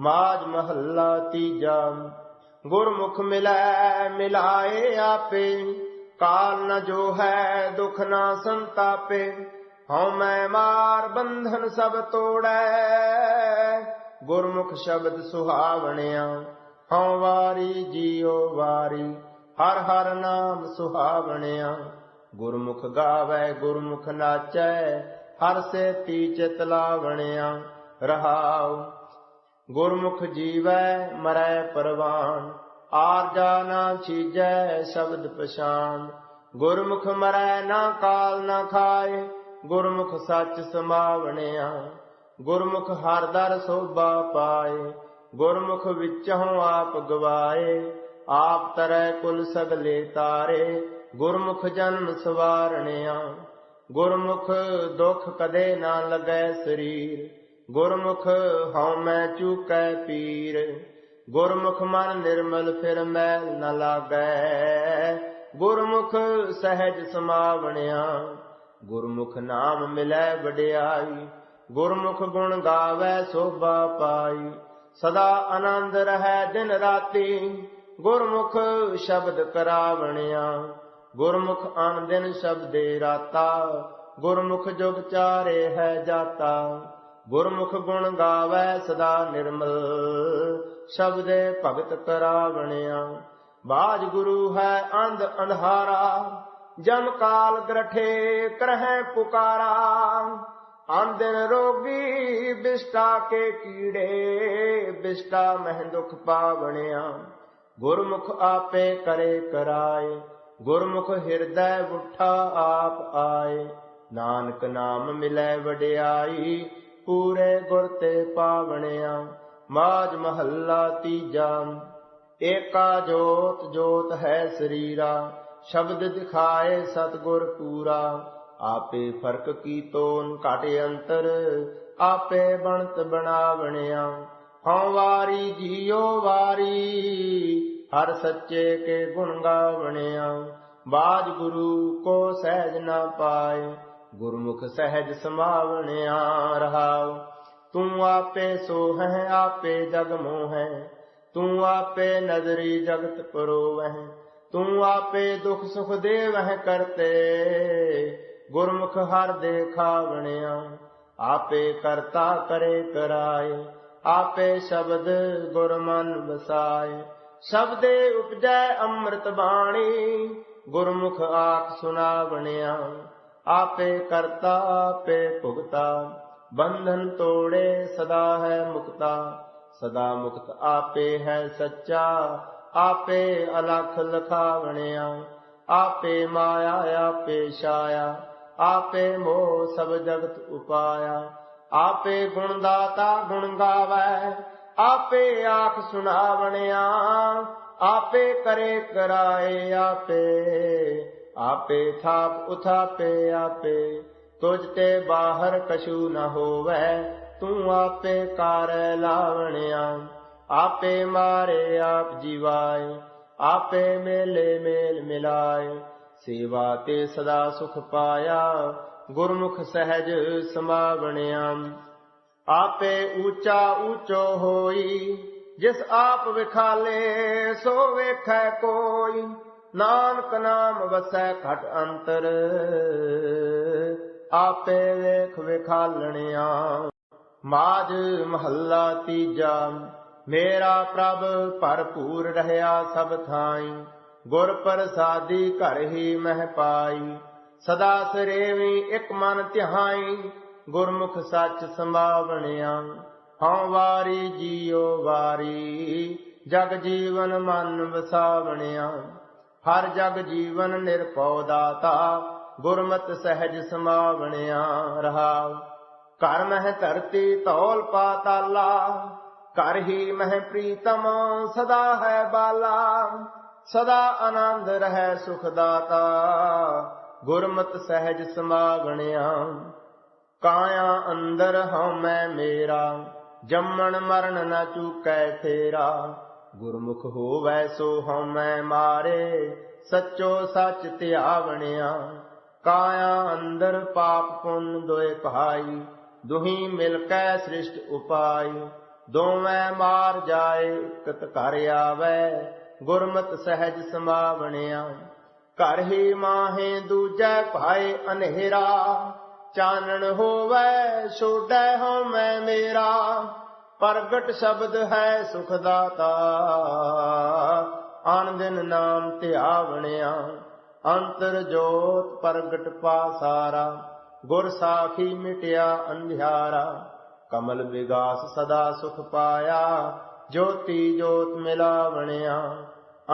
ਮਾਜ ਮਹੱਲਾ ਤੀਜਾ। ਗੁਰਮੁਖ ਮਿਲੈ, ਮਿਲਾਏ ਆਪੇ। ਕਾਲ ਨ ਜੋ ਹੈ, ਦੁਖ ਨਾ ਸੰਤਾਪੇ। ਹਉ ਮੈਂ ਮਾਰ ਬੰਧਨ ਸਭ ਤੋੜੈ। ਗੁਰਮੁਖ ਸ਼ਬਦ ਸੁਹਾਵਣਿਆ। ਹਉ ਵਾਰੀ ਜੀਉ ਵਾਰੀ, ਹਰ ਹਰ ਨਾਮ ਸੁਹਾਵਣਿਆ। ਗੁਰਮੁਖ ਗਾਵੇ, ਗੁਰਮੁਖ ਨਾਚੈ, ਹਰ ਸੇ ਤੀ ਚਿਤ ਲਾਵਣਿਆ। ਰਹਾਉ ਗੁਰਮੁਖ ਜੀਵੈ ਮਰੈ ਪਰਵਾਨ ਆਰਜਾ ਨਾ ਚੀਜੈ ਸ਼ਬਦ ਪਛਾਨ। ਗੁਰਮੁਖ ਮਰੈ ਨਾ ਕਾਲ ਨਾ ਖਾਏ, ਗੁਰਮੁਖ ਸੱਚ ਸਮਾਵਣਿਆ। ਗੁਰਮੁਖ ਹਰ ਦਰ ਸੋਭਾ ਪਾਏ, ਗੁਰਮੁਖ ਵਿੱਚੋਂ ਆਪ ਗਵਾਏ। ਆਪ ਤਰੈ ਕੁਲ ਸਗਲੇ ਤਾਰੇ, ਗੁਰਮੁਖ ਜਨਮ ਸਵਾਰਣਿਆ। ਗੁਰਮੁਖ ਦੁਖ ਕਦੇ ਨਾ ਲੱਗੈ ਸਰੀਰ। ਗੁਰਮੁਖ ਹਉ ਮੈਂ ਚੁਕੈ ਪੀਰ, ਗੁਰਮੁਖ ਮਨ ਨਿਰਮਲ ਫਿਰ ਮੈਲ ਨ ਲਾਗੈ। ਗੁਰਮੁਖ ਸਹਿਜ ਸਮਾਵਣਿਆ, ਗੁਰਮੁਖ ਨਾਮ ਮਿਲੈ ਵਡਿਆਈ, ਗੁਰਮੁਖ ਗੁਣ ਗਾਵੇ ਸੋਭਾ ਪਾਈ। ਸਦਾ ਆਨੰਦ ਰਹੈ ਦਿਨ ਰਾਤੀ, ਗੁਰਮੁਖ ਸ਼ਬਦ ਕਰਾਵਣਿਆ। ਗੁਰਮੁਖ ਅਨ ਦਿਨ ਸ਼ਬਦੇ ਰਾਤਾ, ਗੁਰਮੁਖ ਜੁਗ ਚਾਰੇ ਹੈ ਜਾਤਾ। ਗੁਰਮੁਖ ਗੁਣ ਗਾਵੇ ਸਦਾ ਨਿਰਮਲ। ਸ਼ਬਦੇ ਭਗਤ ਕਰਾਵਣਿਆ ਬਾਜ ਗੁਰੂ ਹੈ ਅੰਧ ਅੰਧਾਰਾ। ਜਮ ਕਾਲ ਗ੍ਰਠੇ ਕਰਹਿ ਪੁਕਾਰਾ। ਆਂਦਨ ਰੋਗੀ ਬਿਸ਼ਟਾ ਕੇ ਕੀੜੇ, ਬਿਸ਼ਟਾ ਮਹਿ ਦੁਖ ਪਾਵਣਿਆ। ਗੁਰਮੁਖ ਆਪੇ ਕਰੇ ਕਰਾਏ, ਗੁਰਮੁਖ ਹਿਰਦੈ ਉਠਾ ਆਪ ਆਏ। ਨਾਨਕ ਨਾਮ ਮਿਲੈ ਵਡਿਆਈ ਪੂਰੇ ਗੁਰ ਤੇ ਪਾਵਣਿਆ ਮਾਜ ਮਹੱਲਾ ਤੀਜਾ। ਏਕਾ ਜੋਤ ਜੋਤ ਹੈ ਸਰੀਰਾ, ਸ਼ਬਦ ਦਿਖਾਏ ਸਤਗੁਰ ਪੂਰਾ। ਆਪੇ ਫ਼ਰਕ ਕੀ ਤੋਨ ਘਟ ਅੰਤਰ, ਆਪੇ ਬਣਤ ਬਣਾਵਣਿਆ। ਹਉ ਵਾਰੀ ਜੀਉ ਵਾਰੀ, ਹਰ ਸੱਚੇ ਕੇ ਗੁਣ ਗਾਵਣਿਆ। ਬਾਜ ਗੁਰੂ ਕੋ ਸਹਿਜ ਨਾ ਪਾਏ ਗੁਰਮੁਖ ਸਹਿਜ ਸਮਾਵਣਿਆ ਰਹਾਉ। ਤੂੰ ਆਪੇ ਸੋਹੈ, ਆਪੇ ਜਗ ਮੋਹੈ। ਤੂੰ ਆਪੇ ਨਜ਼ਰੀ ਜਗਤ ਪਰੋਵਹਿ। ਤੂੰ ਆਪੇ ਦੁਖ ਸੁਖ ਦੇਵਹਿ ਕਰਤੇ। ਗੁਰਮੁਖ ਹਰ ਦੇਖਾਵਣਿਆ ਆਪੇ ਕਰਤਾ ਕਰੇ ਕਰਾਏ। ਆਪੇ ਸ਼ਬਦ ਗੁਰਮਨ ਵਸਾਏ। ਸ਼ਬਦੇ ਉਪਜੈ ਅੰਮ੍ਰਿਤ ਬਾਣੀ। ਗੁਰਮੁਖ ਆਖ ਸੁਨਾਵਣਿਆ ਆਪੇ ਕਰਤਾ, ਆਪੇ ਭੁਗਤਾ। ਬੰਧਨ ਤੋੜੇ, ਸਦਾ ਹੈ ਮੁਕਤਾ। ਸਦਾ ਮੁਕਤ ਆਪੇ ਹੈ ਸੱਚਾ। ਆਪੇ ਅਲਖ ਲਖਾਵਣਿਆ। ਆਪੇ ਮਾਇਆ ਆਪੇ ਛਾਇਆ। ਆਪੇ ਮੋਹ ਸਭ ਜਗਤ ਉਪਾਇਆ। ਆਪੇ ਗੁਣ ਦਾਤਾ ਗੁਣ ਗਾਵੈ। ਆਪੇ ਆਖ ਸੁਣਾਵਣਿਆ। ਆਪੇ ਕਰੇ ਕਰਾਏ ਆਪੇ। ਆਪੇ ਥਾਪ ਉਥਾਪੇ ਆਪੇ, ਤੁਝ ਤੇ ਬਾਹਰ ਕਛੂ ਨ ਹੋਵੈ, ਤੂੰ ਆਪੇ ਕਰ ਲਾਵਣਿਆ। ਆਪੇ ਮਾਰੇ ਆਪ ਜੀਵਾਏ, ਆਪੇ ਮੇਲੇ ਮੇਲ ਮਿਲਾਏ। ਸੇਵਾ ਤੇ ਸਦਾ ਸੁਖ ਪਾਇਆ, ਗੁਰਮੁਖ ਸਹਿਜ ਸਮਾਵਣਿਆ। ਆਪੇ ਊਚਾ ਊਚੋ ਹੋਈ, ਜਿਸ ਆਪ ਵਿਖਾਲੇ ਸੋ ਵੇਖੈ ਕੋਈ। ਨਾਨਕ ਨਾਮ ਵਸੈ ਘਟ ਅੰਤਰ, ਆਪੇ ਵੇਖ ਵਿਖਾਲਣਿਆ। ਮਾਜ ਮਹੱਲਾ ਤੀਜਾ, ਮੇਰਾ ਪ੍ਰਭ ਭਰਪੂਰ ਰਹਿਆ ਸਭ ਥਾਈ। ਗੁਰ ਪ੍ਰਸਾਦੀ ਘਰ ਹੀ ਮਹਿ ਪਾਈ। ਸਦਾ ਸਰੇਵੀ ਇੱਕ ਮਨ ਧਿਆਈ, ਗੁਰਮੁਖ ਸੱਚ ਸੰਭਾਵਣਿਆ। ਹਉ ਵਾਰੀ ਜੀਉ ਵਾਰੀ, ਜਗ ਜੀਵਨ ਮਨ ਵਸਾਵਣਿਆ। ਹਰ ਜਗ ਜੀਵਨ ਨਿਰਪਉ ਦਾਤਾ, ਗੁਰਮਤ ਸਹਿਜ ਸਮਾਵਣਿਆ ਰਹਾਉ ਘਰ ਮਹਿ ਧਰਤੀ ਧੌਲ ਪਾਤਾਲਾ ਘਰ ਹੀ ਮਹਿ ਪ੍ਰੀਤਮ ਸਦਾ ਹੈ ਬਾਲਾ। ਸਦਾ ਆਨੰਦ ਰਹਿ ਸੁਖ ਦਾਤਾ, ਗੁਰਮਤ ਸਹਿਜ ਸਮਾਵਣਿਆ। ਕਾਇਆ ਅੰਦਰ ਹਉਮੈ ਮੇਰਾ, ਜੰਮਣ ਮਰਨ ਨਾ ਚੂਕੈ ਤੇਰਾ ਗੁਰਮੁਖ ਹੋਵੈ ਸੋ ਹਉਮੈ ਮਾਰੇ, ਸੱਚੋ ਸੱਚ ਧਿਆਵਣਿਆ। ਕਾਇਆ ਅੰਦਰ ਪਾਪ ਪੁੰਨ ਦੋਇ ਭਾਈ, ਦੁਹੀ ਮਿਲ ਕੈ ਸ੍ਰਿਸ਼ਟ ਉਪਾਈ। ਦੋਵੇਂ ਮਾਰ ਜਾਏ, ਇਕਤ ਘਰ ਆਵੈ, ਗੁਰਮਤ ਸਹਿਜ ਸਮਾਵਣਿਆ। ਘਰ ਹੀ ਮਾਹੇ ਦੂਜੈ ਭਾਏ ਅਨੇਰਾ ਚਾਨਣ ਹੋਵੈ, ਛੋੜੈ ਹਉਮੈ ਮੇਰਾ। ਪ੍ਰਗਟ ਸ਼ਬਦ ਹੈ ਸੁਖ ਦਾਤਾ ਆਨ ਦਿਨ ਨਾਮ ਧਿਆਵਣਿਆ, ਅੰਤਰ ਜੋਤ ਪ੍ਰਗਟ ਪਾਸਾਰਾ, ਗੁਰ ਸਾਖੀ ਮਿਟਿਆ ਅੰਧਿਆਰਾ। ਕਮਲ ਵਿਗਾਸ ਸਦਾ ਸੁਖ ਪਾਇਆ, ਜੋਤੀ ਜੋਤ ਮਿਲਾਵਣਿਆ।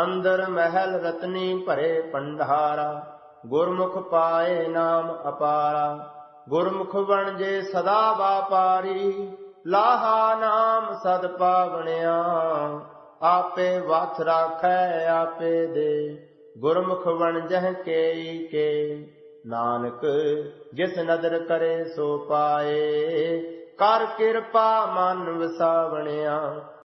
ਅੰਦਰ ਮਹਿਲ ਰਤਨੀ ਭਰੇ ਪੰਡਾਰਾ ਗੁਰਮੁਖ ਪਾਏ ਨਾਮ ਅਪਾਰਾ। ਗੁਰਮੁਖ ਬਣ ਜੇ ਸਦਾ ਵਾਪਾਰੀ ਲਾਹਾ ਨਾਮ ਸਦ ਪਾਵਣਿਆ, ਆਪੇ ਵਸ ਰਾਖੈ ਆਪੇ ਦੇ। ਗੁਰਮੁਖ ਬਣ ਜਹ ਕੇਈ ਕੇ, ਨਾਨਕ ਜਿਸ ਨਦਰ ਕਰੇ ਸੋ ਪਾਏ। ਕਰ ਕਿਰਪਾ ਮਨ ਵਸਾਵਣਿਆ